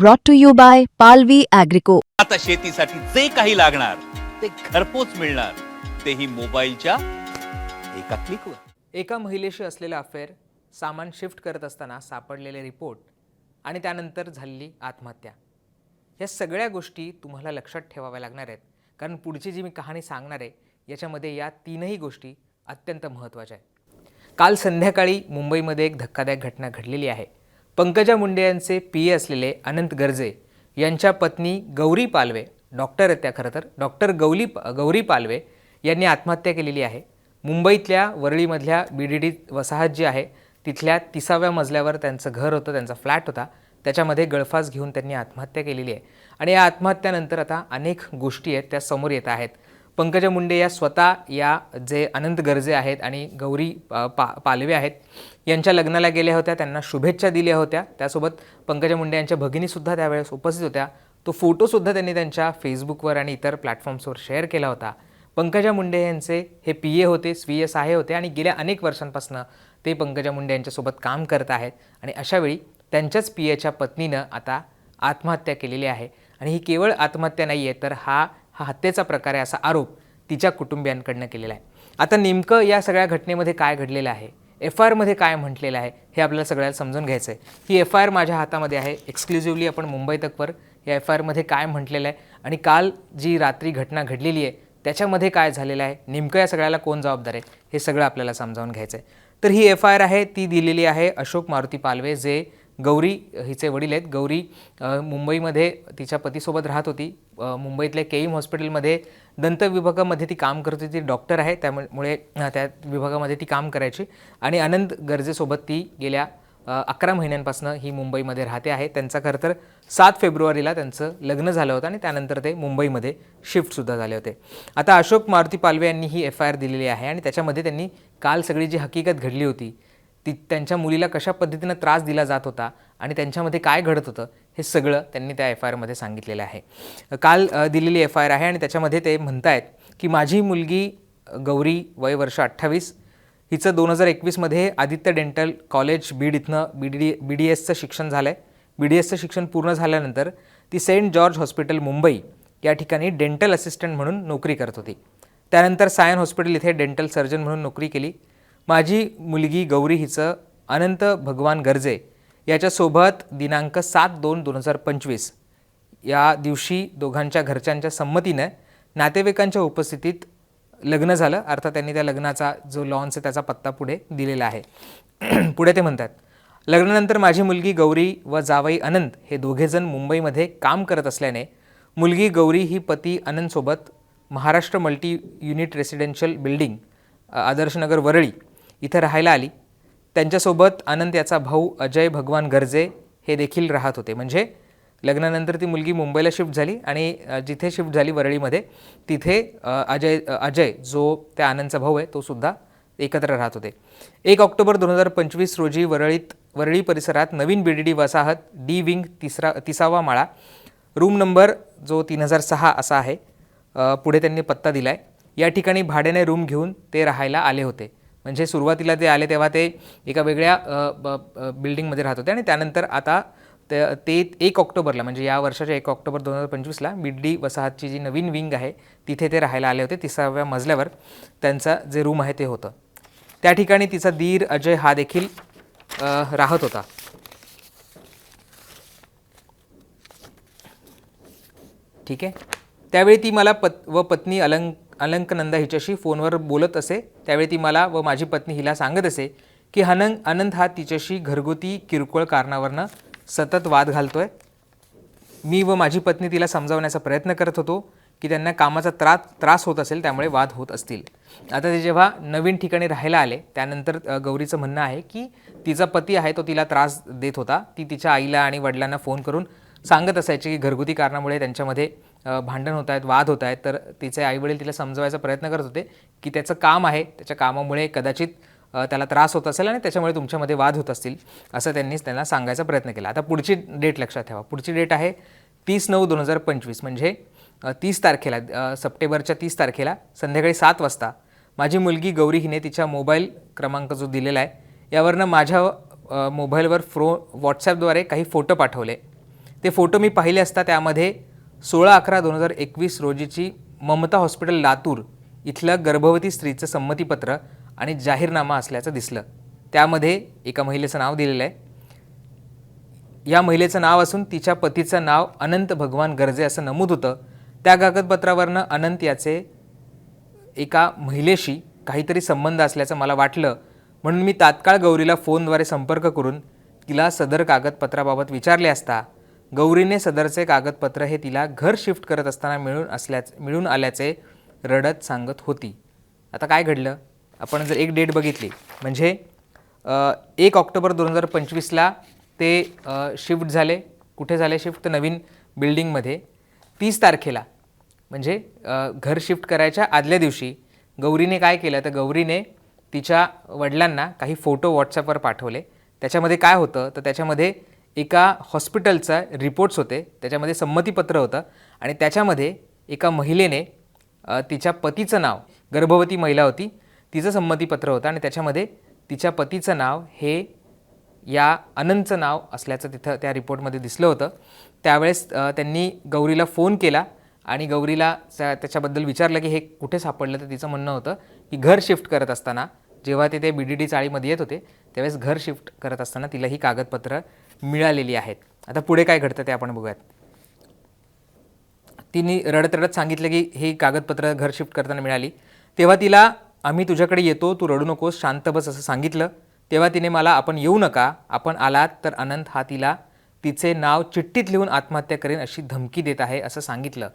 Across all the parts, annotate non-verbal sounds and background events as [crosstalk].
brought to you by Palvi Agrico. आता शेतीसाठी जे काही लागणार ते घरपोच मिळणार. तेही मोबाईलच्या एका क्लिकवर एका महिलेशी असलेलं अफेअर सामान शिफ्ट करत असताना सापडलेले रिपोर्ट आणि त्यानंतर झालेली आत्महत्या. या सगळ्या गोष्टी तुम्हाला लक्षात ठेवाव्या लागणार आहेत. कारण पुढची जी मी कहाणी सांगणार आहे याच्यामध्ये या तीनही गोष्टी अत्यंत महत्त्वाच्या आहेत. काल संध्याकाळी मुंबईमध्ये एक धक्कादायक घटना घडलेली आहे. पंकजा मुंडे यांचे पी ए असलेले अनंत गर्जे यांच्या पत्नी गौरी पालवे डॉक्टर आहेत त्या खरं तर डॉक्टर गौली गौरी पालवे यांनी आत्महत्या केलेली आहे. मुंबईतल्या वरळीमधल्या बी डी डी वसाहत जी आहे तिथल्या तिसाव्या मजल्यावर त्यांचं घर होतं त्यांचा फ्लॅट होता. त्याच्यामध्ये गळफास घेऊन त्यांनी आत्महत्या केलेली आहे. आणि या आत्महत्यानंतर आता अनेक गोष्टी आहेत त्या समोर येत आहेत. पंकजा मुंडे या स्वतः या जे अनंत गरजे आहेत आणि गौरी पा पालवे आहेत यांच्या लग्नाला गेल्या होत्या त्यांना शुभेच्छा दिल्या होत्या. त्यासोबत पंकजा मुंडे यांच्या भगिनीसुद्धा त्यावेळेस उपस्थित होत्या. तो फोटोसुद्धा त्यांनी त्यांच्या फेसबुकवर आणि इतर प्लॅटफॉर्म्सवर शेअर केला होता. पंकजा मुंडे यांचे हे पी ए होते स्वीय सहाय्य होते आणि गेल्या अनेक वर्षांपासून ते पंकजा मुंडे यांच्यासोबत काम करत आहेत आणि अशावेळी त्यांच्याच पी एच्या पत्नीनं आता आत्महत्या केलेली आहे. आणि ही केवळ आत्महत्या नाही आहे तर हा हा हत्येचा प्रकार आहे असा आरोप तिच्या कुटुंबियांकडनं केलेला आहे. आता नेमकं या सगळ्या घटनेमध्ये काय घडलेलं आहे? एफ आय आरमध्ये काय म्हटलेलं आहे? हे आपल्याला सगळ्याला समजून घ्यायचं आहे ही एफ आय आर माझ्या हातामध्ये आहे. एक्सक्लुझिव्हली आपण मुंबई तकवर या एफ आय आरमध्ये काय म्हटलेलं आहे आणि काल जी रात्री घटना घडलेली आहे त्याच्यामध्ये काय झालेलं आहे? नेमकं या सगळ्याला कोण जबाबदार आहे? हे सगळं आपल्याला समजावून घ्यायचं आहे तर ही एफ आय आर आहे ती दिलेली आहे अशोक मारुती पालवे जे गौरी हिचे वडील आहेत. गौरी मुंबईमध्ये तिच्या पतीसोबत राहत होती. मुंबईतल्या केईम हॉस्पिटलमध्ये दंत विभागामध्ये ती काम करत होती. ती डॉक्टर आहे. त्यामुळे त्या विभागामध्ये ती काम करायची. आणि अनंत गरजेसोबत ती गेल्या अकरा महिन्यांपासून ही मुंबईमध्ये राहते आहे. त्यांचा खरं तर सात फेब्रुवारीला त्यांचं लग्न झालं होतं आणि त्यानंतर ते मुंबईमध्ये शिफ्टसुद्धा झाले होते. आता अशोक मारुती पालवे यांनी ही एफ आय आर दिलेली आहे आणि त्याच्यामध्ये त्यांनी काल सगळी जी हकीकत घडली होती ती त्यांच्या मुलीला कशा पद्धतीनं त्रास दिला जात होता आणि त्यांच्यामध्ये काय घडत होतं हे सगळं त्यांनी त्या एफ आय आरमध्ये सांगितलेलं आहे. काल दिलेली एफ आय आर आहे आणि त्याच्यामध्ये ते म्हणतायत की माझी मुलगी गौरी वय वर्ष अठ्ठावीस हिचं दोन हजार एकवीसमध्ये आदित्य डेंटल कॉलेज बीड इथनं बी डी बी डी एसचं शिक्षण झालं आहे बी डी एसचं शिक्षण पूर्ण झाल्यानंतर ती सेंट जॉर्ज हॉस्पिटल मुंबई या ठिकाणी डेंटल असिस्टंट म्हणून नोकरी करत होती. त्यानंतर सायन हॉस्पिटल इथे डेंटल सर्जन म्हणून नोकरी केली. माझी मुलगी गौरी हिचं अनंत भगवान गर्जे याच्यासोबत दिनांक सात दोन दोन हजार पंचवीस या दिवशी दोघांच्या घरच्यांच्या संमतीनं नातेवाईकांच्या उपस्थितीत लग्न झालं. अर्थात त्यांनी त्या लग्नाचा जो लॉन्स आहे त्याचा पत्ता पुढे दिलेला आहे. [clears throat] पुढे ते म्हणतात लग्नानंतर माझी मुलगी गौरी व जावई अनंत हे दोघेजण मुंबईमध्ये काम करत असल्याने मुलगी गौरी ही पती अनंतसोबत Maharashtra multi unit residential building Adarshnagar Worli इथं राहायला आली. त्यांच्यासोबत आनंद याचा भाऊ अजय भगवान गर्जे हे देखील राहत होते. म्हणजे लग्नानंतर ती मुलगी मुंबईला शिफ्ट झाली आणि जिथे शिफ्ट झाली वरळीमध्ये तिथे अजय अजय जो त्या आनंदचा भाऊ आहे तो सुद्धा एकत्र राहत होते. एक ऑक्टोबर दोन हजार पंचवीस रोजी वरळीत वरळी परिसरात नवीन बी डी डी वसाहत डी विंग तिसरा तिसावा माळा रूम नंबर जो तीन हजार सहा असा आहे पुढे त्यांनी पत्ता दिला आहे या ठिकाणी भाड्याने रूम घेऊन ते राहायला आले होते. म्हणजे सुरुवातीला ते आले तेव्हा ते एका वेगळ्या ब- बिल्डिंगमध्ये राहत होते आणि त्यानंतर आता ते ते एक ऑक्टोबरला म्हणजे या वर्षाच्या एक ऑक्टोबर दोन हजार पंचवीसला बिड्डी वसाहतची जी नवीन विंग आहे तिथे ते राहायला आले होते तिसाव्या मजल्यावर त्यांचा जे रूम आहे ते होतं. त्या ठिकाणी तिचा दीर अजय हा देखील राहत होता. ठीक आहे? त्यावेळी ती मला पत व पत्नी अलंक अलंकनंदा हिच्याशी फोनवर बोलत असे त्यावेळी ती मला व माझी पत्नी हिला सांगत असे की हनंग अनंत हा तिच्याशी घरगुती किरकोळ कारणावरनं सतत वाद घालतोय. मी व माझी पत्नी तिला समजावण्याचा प्रयत्न करत होतो की त्यांना कामाचा त्रास त्रास होत असेल त्यामुळे वाद होत असतील. आता ते जेव्हा नवीन ठिकाणी राहायला आले त्यानंतर गौरीचं म्हणणं आहे की तिचा पती आहे तो तिला त्रास देत होता. ती तिच्या आईला आणि वडिलांना फोन करून सांगत असायची की घरगुती कारणामुळे त्यांच्यामध्ये भांडण होत आहेत वाद होत आहेत तर तिचे आईवडील तिला समजवायचा प्रयत्न करत होते की त्याचं काम आहे त्याच्या कामामुळे कदाचित त्याला त्रास होत असेल आणि त्याच्यामुळे तुमच्यामध्ये वाद होत असतील असं त्यांनीच त्यांना सांगायचा प्रयत्न केला. आता पुढची डेट लक्षात ठेवा. पुढची डेट आहे तीस नऊ दोन हजार पंचवीस म्हणजे तीस तारखेला सप्टेंबरच्या तीस तारखेला संध्याकाळी सात वाजता माझी मुलगी गौरी हिने तिच्या मोबाईल क्रमांक जो दिलेला आहे यावरनं माझ्या मोबाईलवर फ्रो व्हॉट्सॲपद्वारे काही फोटो पाठवले. ते फोटो मी पाहिले असता त्यामध्ये सोळा अकरा दोन हजार एकवीस रोजीची ममता हॉस्पिटल लातूर इथलं गर्भवती स्त्रीचं संमतीपत्र आणि जाहीरनामा असल्याचं दिसलं. त्यामध्ये एका महिलेचं नाव दिलेलं आहे. या महिलेचं नाव असून तिच्या पतीचं नाव अनंत भगवान गरजे असं नमूद होतं. त्या कागदपत्रावरनं अनंत याचे एका महिलेशी काहीतरी संबंध असल्याचं मला वाटलं. म्हणून मी तात्काळ गौरीला फोनद्वारे संपर्क करून तिला सदर कागदपत्राबाबत विचारले असता गौरीने सदरचे कागदपत्र हे तिला घर शिफ्ट करत असताना मिळून असल्याच मिळून आल्याचे रडत सांगत होती. आता काय घडलं? आपण जर एक डेट बघितली म्हणजे एक ऑक्टोबर दोन हजार पंचवीसला ते शिफ्ट झाले. कुठे झाले शिफ्ट? नवीन बिल्डिंगमध्ये. तीस तारखेला म्हणजे घर शिफ्ट करायच्या आदल्या दिवशी गौरीने काय केलं? तर गौरीने तिच्या वडिलांना काही फोटो व्हॉट्सअपवर पाठवले. त्याच्यामध्ये काय होतं? तर त्याच्यामध्ये एका हॉस्पिटलचा रिपोर्ट्स होते त्याच्यामध्ये संमतीपत्र होतं आणि त्याच्यामध्ये एका महिलेने तिच्या पतीचं नाव गर्भवती महिला होती तिचं संमतीपत्र होतं आणि त्याच्यामध्ये तिच्या पतीचं नाव हे या अनंतचं नाव असल्याचं तिथं त्या रिपोर्टमध्ये दिसलं होतं. त्यावेळेस त्यांनी गौरीला फोन केला आणि गौरीला त्याच्याबद्दल विचारलं की हे कुठे सापडलं? तर तिचं म्हणणं होतं की घर शिफ्ट करत असताना जेव्हा ते ते बी डी डी चाळीमध्ये येत होते त्यावेळेस घर शिफ्ट करत असताना तिला ही कागदपत्रं मिळालेली आहेत. आता पुढे काय घडतं ते आपण बघूयात. तिने रडत रडत सांगितलं की हे कागदपत्र घर शिफ्ट करताना मिळाली. तेव्हा तिला आम्ही तुझ्याकडे येतो तू रडू नकोस शांत बस असं सांगितलं. तेव्हा तिने मला आपण येऊ नका आपण आलात तर अनंत हा तिला तिचे नाव चिठ्ठीत लिहून आत्महत्या करेन अशी धमकी देत आहे असं सांगितलं.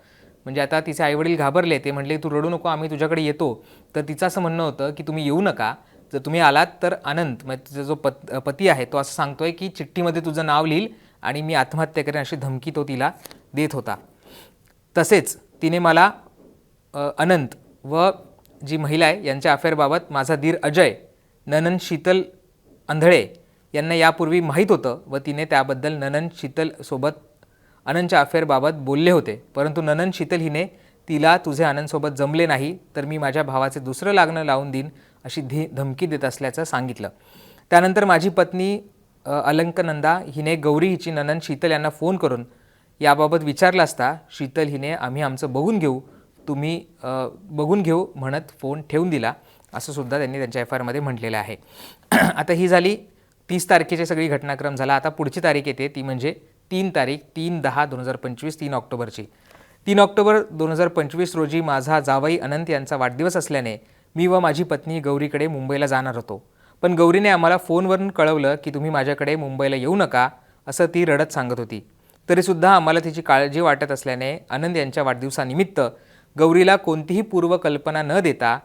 म्हणजे आता तिचे आईवडील घाबरले ते म्हटले तू रडू नको आम्ही तुझ्याकडे येतो. तर तिचं असं म्हणणं होतं की तुम्ही येऊ नका जर तुम्ही आलात तर अनंत म्हणजे तुझा जो पत पती आहे तो असं सांगतोय की चिठ्ठीमध्ये तुझं नाव लिहील आणि मी आत्महत्या करेन अशी धमकी तो तिला देत होता. तसेच तिने मला अनंत व जी महिला आहे यांच्या अफेअरबाबत माझा धीर अजय ननन शीतल आंधळे यांना यापूर्वी माहीत होतं व तिने त्याबद्दल ननन शीतलसोबत अनंतच्या अफेअरबाबत बोलले होते. परंतु ननन शीतल हिने तिला तुझे आनंदसोबत जमले नाही तर मी माझ्या भावाचे दुसरं लागणं लावून देईन अशी धी धमकी देत असल्याचं सांगितलं. त्यानंतर माझी पत्नी अलंकनंदा हिने गौरी हिची ननन शीतल यांना फोन करून याबाबत विचारलं असता शीतल हिने आम्ही आमचं बघून घेऊ तुम्ही बघून घेऊ म्हणत फोन ठेवून दिला असं सुद्धा त्यांनी त्यांच्या एफ आरमध्ये म्हटलेलं आहे. [clears throat] आता ही झाली तीस तारखेची सगळी घटनाक्रम झाला. आता पुढची तारीख येते ती म्हणजे तीन तारीख तीन दहा दोन हजार पंचवीस तीन ऑक्टोबरची. तीन ऑक्टोबर दोन हजार पंचवीस रोजी माझा जावई अनंत यांचा वाढदिवस असल्याने मी व माझी पत्नी गौरीकडे मुंबईला जाणार होतो. पण गौरीने आम्हाला फोनवरून कळवलं की तुम्ही माझ्याकडे मुंबईला येऊ नका असं ती रडत सांगत होती. तरीसुद्धा आम्हाला तिची काळजी वाटत असल्याने आनंद यांच्या वाढदिवसानिमित्त गौरीला कोणतीही पूर्वकल्पना न देता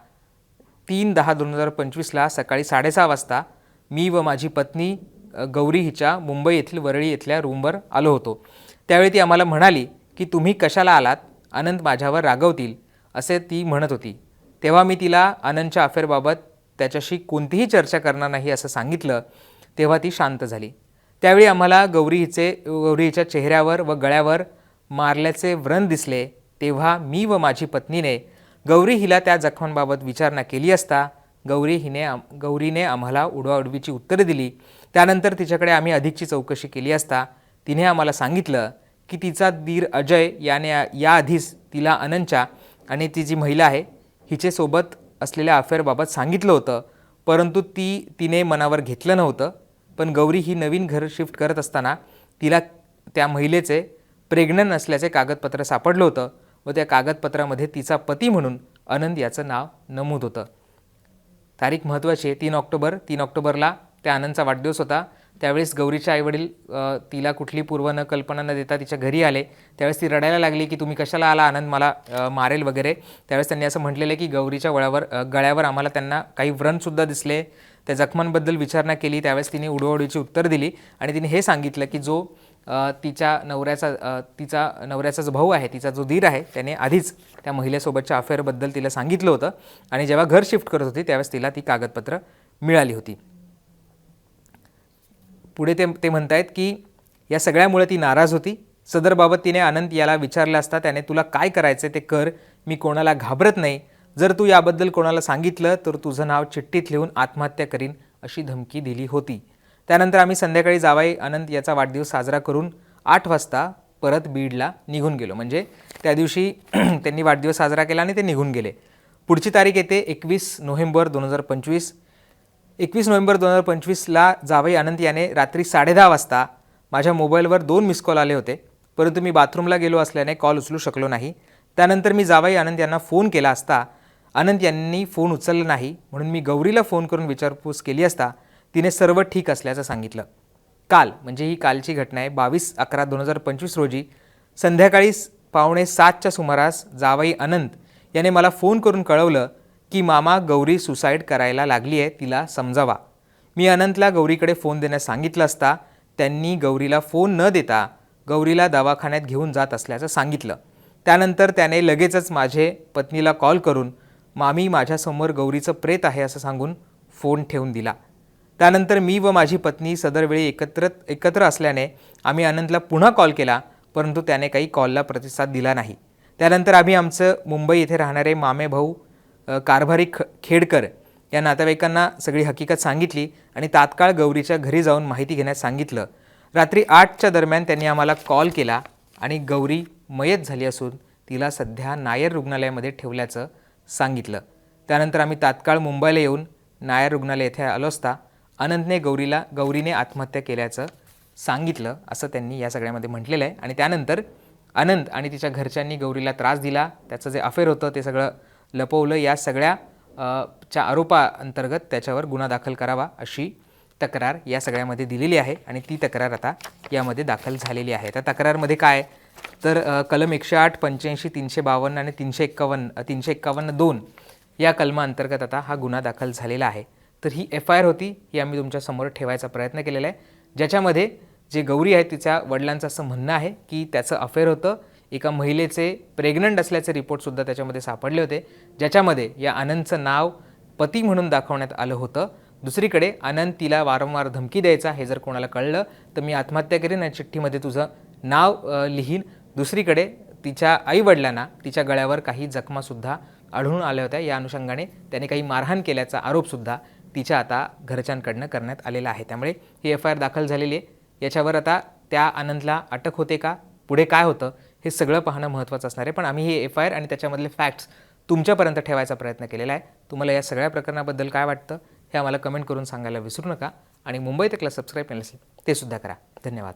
तीन दहा दोन हजार पंचवीसला सकाळी साडेसहा वाजता मी व माझी पत्नी गौरी हिच्या मुंबई येथील वरळी येथल्या रूमवर आलो होतो. त्यावेळी ती आम्हाला म्हणाली की तुम्ही कशाला आलात? अनंत माझ्यावर रागवतील असे ती म्हणत होती. तेव्हा मी तिला अनंतच्या अफेअरबाबत त्याच्याशी कोणतीही चर्चा करणार नाही असं सांगितलं तेव्हा ती शांत झाली. त्यावेळी आम्हाला गौरी हिचे गौरी हिच्या चेहऱ्यावर व गळ्यावर मारल्याचे व्रण दिसले. तेव्हा मी व माझी पत्नीने गौरी हिला त्या जखमांबाबत विचारणा केली असता गौरी हिने आम गौरीने आम्हाला उडवाउडवीची उत्तरे दिली. त्यानंतर तिच्याकडे आम्ही अधिकची चौकशी केली असता तिने आम्हाला सांगितलं की तिचा दीर अजय याने याआधीच तिला अनंतच्या आणि ती जी महिला आहे हिचे सोबत असलेल्या अफेअरबाबत सांगितलं होतं परंतु ती तिने मनावर घेतलं नव्हतं. पण गौरी ही नवीन घर शिफ्ट करत असताना तिला त्या महिलेचे प्रेग्नंट असल्याचे कागदपत्र सापडलं होतं व त्या कागदपत्रामध्ये तिचा पती म्हणून आनंद याचं नाव नमूद होतं. तारीख महत्त्वाची आहे तीन ऑक्टोबर. तीन ऑक्टोबरला त्या आनंदचा वाढदिवस होता. त्यावेळेस गौरीचे आईवडील तिला कुठली पूर्व न कल्पना न देता तिच्या घरी आले. त्यावेळेस ती रडायला लागली की तुम्ही कशाला आला? आनंद मला मारेल वगैरे. त्यावेळेस त्यांनी असं म्हटलेलं की गौरीच्या वळावर गळ्यावर आम्हाला त्यांना काही व्रणसुद्धा दिसले. त्या जखमांबद्दल विचारणा केली. त्यावेळेस तिने उडवडीची उत्तर दिली आणि तिने हे सांगितलं की जो तिच्या नवऱ्याचा तिचा नवऱ्याचा जो भाऊ आहे तिचा जो धीर आहे त्याने आधीच त्या महिलेसोबतच्या अफेअरबद्दल तिला सांगितलं होतं आणि जेव्हा घर शिफ्ट करत होती त्यावेळेस तिला ती कागदपत्र मिळाली होती. पुढे ते ते म्हणत आहेत की या सगळ्यामुळे ती नाराज होती. सदरबाबत तिने आनंद याला विचारलं असता त्याने तुला काय करायचं ते कर मी कोणाला घाबरत नाही. जर तू याबद्दल कोणाला सांगितलं तर तुझं नाव चिठ्ठीत लिहून आत्महत्या करीन अशी धमकी दिली होती. त्यानंतर आम्ही संध्याकाळी जावाई आनंद याचा वाढदिवस साजरा करून आठ वाजता परत बीडला निघून गेलो. म्हणजे त्या दिवशी [clears throat] त्यांनी वाढदिवस साजरा केला आणि ते निघून गेले. पुढची तारीख येते एकवीस नोव्हेंबर दोन हजार पंचवीस. एकवीस नोव्हेंबर दोन हजार पंचवीसला जावई आनंद याने रात्री साडेदहा वाजता माझ्या मोबाईलवर दोन मिस कॉल आले होते. परंतु मी बाथरूमला गेलो असल्याने कॉल उचलू शकलो नाही. त्यानंतर मी जावई आनंद यांना फोन केला असता. आनंद यांनी फोन उचलला नाही म्हणून मी गौरीला फोन करून विचारपूस केली असता. तिने सर्व ठीक असल्याचं सांगितलं. काल म्हणजे ही कालची घटना आहे बावीस अकरा दोन हजार पंचवीस रोजी संध्याकाळी पावणे सातच्या सुमारास जावई अनंत याने मला फोन करून कळवलं की मामा गौरी सुसाईड करायला लागली आहे तिला समजावा. मी अनंतला गौरीकडे फोन देण्यास सांगितलं असता त्यांनी गौरीला फोन न देता गौरीला दवाखान्यात घेऊन जात असल्याचं सांगितलं. त्यानंतर त्याने लगेचच माझे पत्नीला कॉल करून मामी माझ्यासमोर गौरीचं प्रेत आहे असं सांगून फोन ठेवून दिला. त्यानंतर मी व माझी पत्नी सदरवेळी एकत्र एकत्र असल्याने आम्ही अनंतला पुन्हा कॉल केला परंतु त्याने काही कॉलला प्रतिसाद दिला नाही. त्यानंतर आम्ही आमचं मुंबई येथे राहणारे मामे भाऊ कारभारी ख खेडकर या नातेवाईकांना सगळी हकीकत सांगितली आणि तात्काळ गौरीच्या घरी जाऊन माहिती घेण्यास सांगितलं. रात्री आठच्या दरम्यान त्यांनी आम्हाला कॉल केला आणि गौरी मयत झाली असून तिला सध्या नायर रुग्णालयामध्ये ठेवल्याचं सांगितलं. त्यानंतर आम्ही तात्काळ मुंबईला येऊन नायर रुग्णालय येथे आलो असता अनंतने गौरीला गौरीने आत्महत्या केल्याचं सांगितलं असं त्यांनी या सगळ्यामध्ये म्हटलेलं आहे. आणि त्यानंतर अनंत आणि तिच्या घरच्यांनी गौरीला त्रास दिला. त्याचं जे अफेअर होतं ते सगळं लपवलं या सगळ्या च्या आरोपाअंतर्गत त्याच्यावर गुन्हा दाखल करावा अशी तक्रार या सगळ्यामध्ये दिलेली आहे आणि ती तक्रार आता यामध्ये दाखल झालेली आहे. त्या तक्रारमध्ये काय तर कलम एकशे आठ पंच्याऐंशी तीनशे बावन्न आणि तीनशे एक्कावन्न तीनशे एक्कावन्न दोन या कलमाअंतर्गत आता हा गुन्हा दाखल झालेला आहे. तर ही एफ आय आर होती ही आम्ही तुमच्यासमोर ठेवायचा प्रयत्न केलेला आहे. ज्याच्यामध्ये जे गौरी आहे तिच्या वडिलांचं असं म्हणणं आहे की त्याचं अफेअर होतं एका महिलेचे प्रेग्नंट असल्याचे रिपोर्टसुद्धा त्याच्यामध्ये सापडले होते. ज्याच्यामध्ये या आनंदचं नाव पती म्हणून दाखवण्यात आलं होतं. दुसरीकडे आनंद तिला वारंवार धमकी द्यायचा हे जर कोणाला कळलं तर मी आत्महत्या करीन या चिठ्ठीमध्ये तुझं नाव लिहीन. दुसरीकडे तिच्या आईवडिलांना तिच्या गळ्यावर काही जखमासुद्धा आढळून आल्या होत्या. या अनुषंगाने त्याने काही मारहाण केल्याचा आरोपसुद्धा तिच्या आता घरच्यांकडनं करण्यात आलेला आहे. त्यामुळे ही एफ आय आर दाखल झालेली आहे. याच्यावर आता त्या आनंदला अटक होते का? पुढे काय होतं? हे सगळं पाहणं महत्त्वाचं असणार आहे. पण आम्ही हे एफ आय आर आणि त्याच्यामधले फॅक्ट्स तुमच्यापर्यंत ठेवायचा प्रयत्न केलेला आहे. तुम्हाला या सगळ्या प्रकरणाबद्दल काय वाटतं हे आम्हाला कमेंट करून सांगायला विसरू नका. आणि मुंबई तकला सबस्क्राईब केलं असेल ते सुद्धा करा. धन्यवाद.